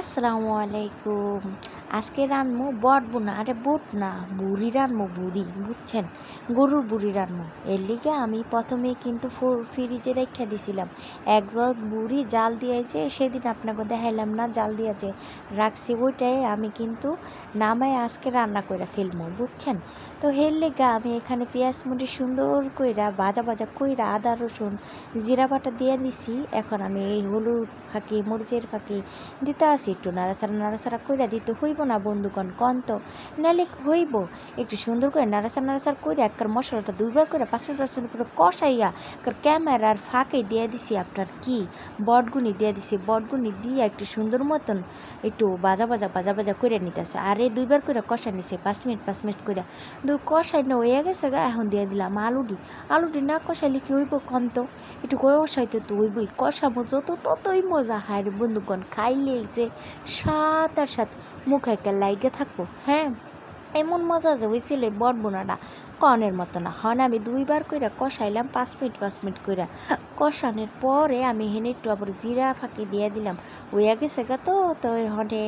আসসালামু আলাইকুম। আজকে রানমু বট বোনা। আরে বট না, বুড়ি রানমু বুড়ি, বুঝছেন? গরুর বুড়ি রানমু এর লিগে আমি প্রথমে কিন্তু ফ্রিজে রেখে দিছিলাম। একবার বুড়ি জাল দিয়েছে, সেদিন আপনাকে দেখাইলাম না, জাল দিয়েছে। রাখছি ওইটাই আমি কিন্তু নামায় আজকে রান্না করে ফেলব, বুঝছেন? তো এর লেগে আমি এখানে পেঁয়াজ মুড়ি সুন্দর কইরা, ভাজা ভাজা কইরা আদা, রসুন, জিরা বাটা দিয়ে দিছি। এখন আমি এই হলুদ ফাঁকি, মরিচের ফাঁকি দিতে আসি। একটু নাড়াচাড়া নাড়াচাড়া কইরা দিতে হইব না বন্ধুগণ, কন তো। নাহলে হইব, একটু সুন্দর করে নাড়াচাড়া নাড়াচাড়া কইরা একবার মশলাটা দুইবার করে পাঁচ মিনিট পাঁচ মিনিট করে কষাইয়া ক্যামেরার ফাঁকে দিয়ে দিছি, আপনার কি? বটগুনি দিয়ে দিছি, বটগুনি দিয়ে একটু সুন্দর মতন একটু বাজা বাজা বাজা বাজা করে নিতেছে। আর এই দুইবার করে কষাই নিছে, পাঁচ মিনিট পাঁচ মিনিট করে দুই কষাই না হয়ে গেছে গা, এখন দিয়ে দিলাম আলুটি। আলুটি না কষাইলে কি হইব কন তো? একটু কষাইতে তো হইবই, কষাবো যত, ততই মজা হয় বন্ধুগণ, খাইলেই যে সাত আর সাত। মুখে একটা লাইগে থাকব হ্যাঁ? এমন মজা যে হয়েছিল বট বটবোনাটা কনের মতো না। হন, আমি দুইবার কইরা কষাইলাম, পাঁচ মিনিট পাঁচ মিনিট কইরা। কষানোর পরে আমি হেনে একটু আবার জিরা ফাঁকি দিয়ে দিলাম। ওইয়া গেছে গা তো তো হনে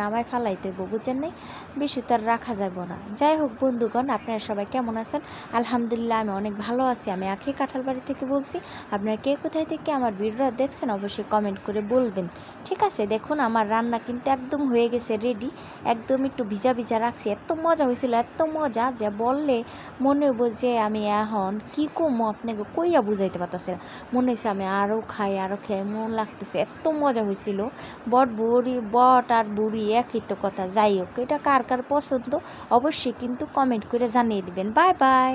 নামায় ফালাইতে বুঝছেন নাই? বেশি তো আর রাখা যাব না। যাই হোক, বন্ধুগণ, আপনারা সবাই কেমন আছেন? আলহামদুলিল্লাহ, আমি অনেক ভালো আছি। আমি আখি কাঁঠাল বাড়ি থেকে বলছি, আপনারা কে কোথায় থেকে আমার ভিডিওটা দেখছেন অবশ্যই কমেন্ট করে বলবেন। ঠিক আছে, দেখুন, আমার রান্না কিন্তু একদম হয়ে গেছে রেডি একদম একটু ভিজা ভিজা রাখছি। এত মজা হয়েছিল এত মজা যে বললে মনে হইব যে আমি এখন কি কম আপনাকে কইয়া বুঝাইতে পারতেছে মনে হয়েছে আমি আরও খাই আরও খাই মন লাগতেছে, এত মজা হয়েছিল বট বুড়ি, বট আর বুড়ি একই তো কথা। যাই হোক, এটা কার কার পছন্দ? অবশ্যই কিন্তু কমেন্ট করে জানিয়ে দিবেন। Bye bye